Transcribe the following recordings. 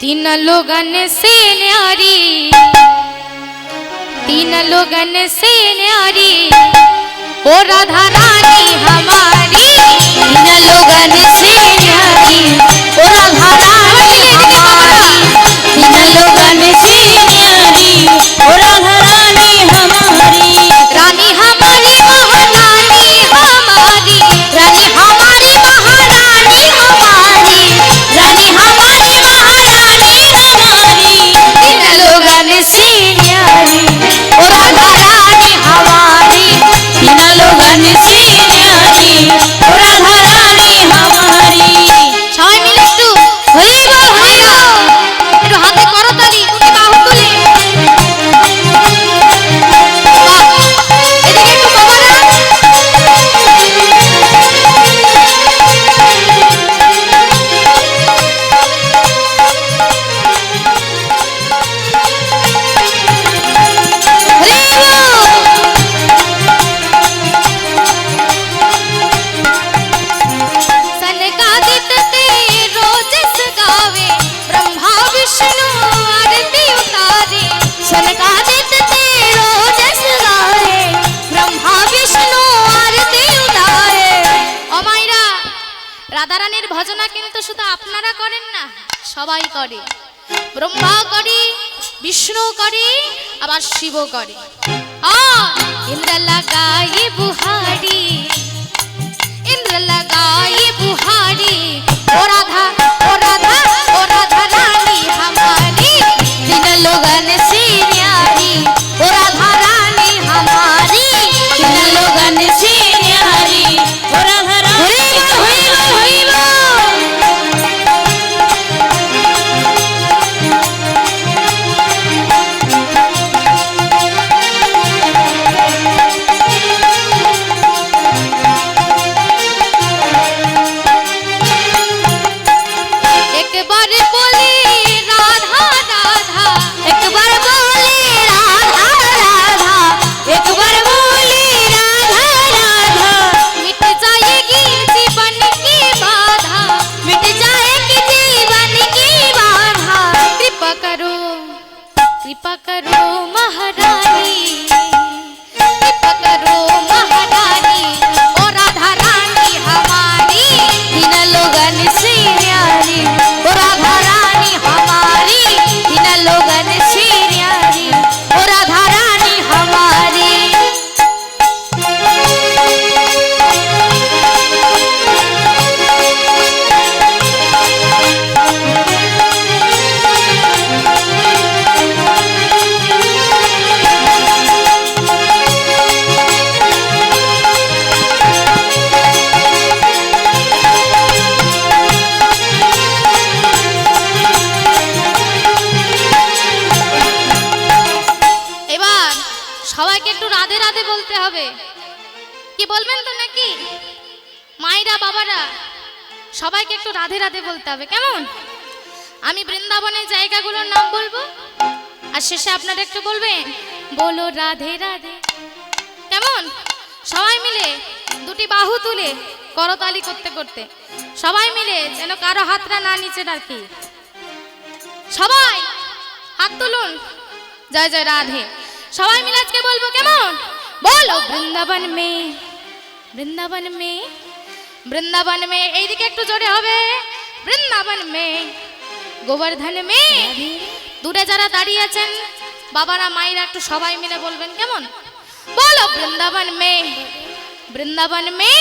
तीन लोगन से न्यारी तीन लोगन से न्यारी ओ राधा रानी हमारी ভজনা কিন্তু শুধু আপনারা করেন না, সবাই করে। ব্রহ্মা করি বিষ্ণু করে, আবার শিব করে। ইন্দ্র লাগাই বুহারি, ইন্দ্র লাগাই বুহারি ও বলতে হবে? কি বলবেন তো নাকি? মায়েরা, বাবারা, সবাইকে একটু রাধে রাধে বলতে হবে, কেমন? আমি বৃন্দাবনের জায়গাগুলোর নাম বলব? আর শেষে আপনারা একটু বলবেন? বলো রাধে রাধে। কেমন? সবাই মিলে দুটি বাহু তুলে করতালি করতে করতে। সবাই মিলে যেন কারও হাতটা না নিচে রাখি সবাই হাত তুলুন। জয় জয়, রাধে। সবাই মিলে আজকে বলব, কেমন? বলো বৃন্দাবন মে বৃন্দাবন মে বৃন্দাবন মে এইদিকে একটু জোরে হবে বৃন্দাবন মে গোবর্ধন মে দূরে যারা দাঁড়িয়ে আছেন বাবারা মায়েরা একটু সবাই মিলে বলবেন কেমন বলো বৃন্দাবন মে বৃন্দাবন মে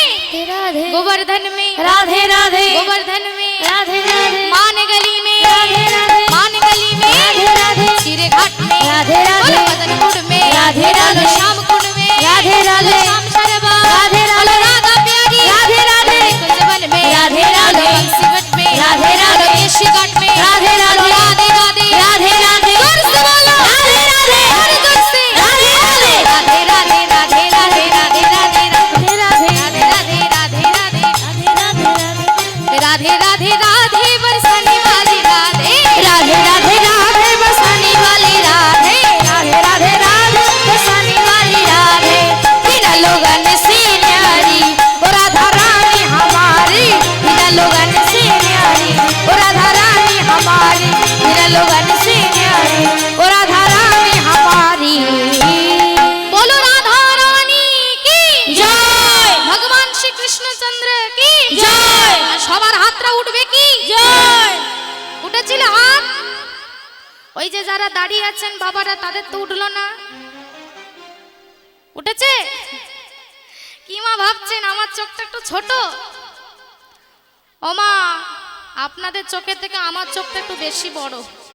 গোবর্ধন মে রাধে রাধে গোবর্ধন মে রাধে রাধে মান গলি মে রাধে রাধে মান গলি মে রাধে রাধে শিরঘাট মে রাধে রাধে বদনপুর মে রাধে রাধে ফেরালে लोगन से न्यारी ओ राधा रानी हमारी বলো রাধা রানী কি জয় ভগবান শ্রী কৃষ্ণচন্দ্র কি জয় আর সবার হাতটা উঠবে কি জয় উঠেছিল হাত ওই যে যারা দাঁড়িয়ে আছেন বাবারা তাদের তো উঠলো না উঠেছে কি মা ভাবছেন আমার চোখটা একটু ছোট ওমা আপনাদের চোখের থেকে আমার চোখটা একটু বেশি বড়